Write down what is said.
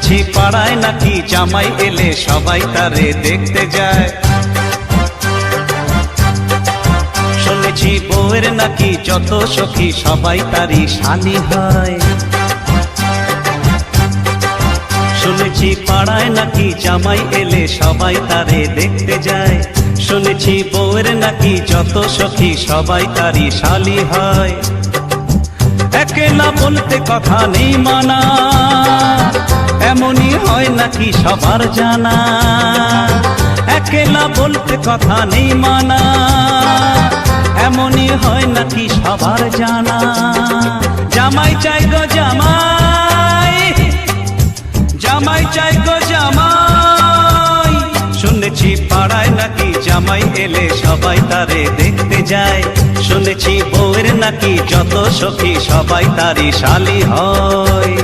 শুনেছি পাড়ায় নাকি জামাই এলে সবাই তারে দেখতে যায়। শুনেছি, বউয়ের নাকি যত সখী, সবাই তারই শালি হয়। শুনেছি, পাড়ায় নাকি জামাই এলে সবাই তারে দেখতে যায়। শুনেছি, বউয়ের নাকি যত সখী, সবাই তারই শালি হয়। একেলা বলতে কথা নেই মানা। হয় নাকি সবার জানা? একেলা বলতে কথা নেই মানা। এমনই হয় নাকি সবার জানা? জামাই চাই গো জামাই জামাই চাই গো জামাই। শুনেছি পাড়ায় নাকি জামাই এলে সবাই তারে দেখতে যায়। শুনেছি বউয়ের নাকি যত সখী সবাই তারই শালি হয়।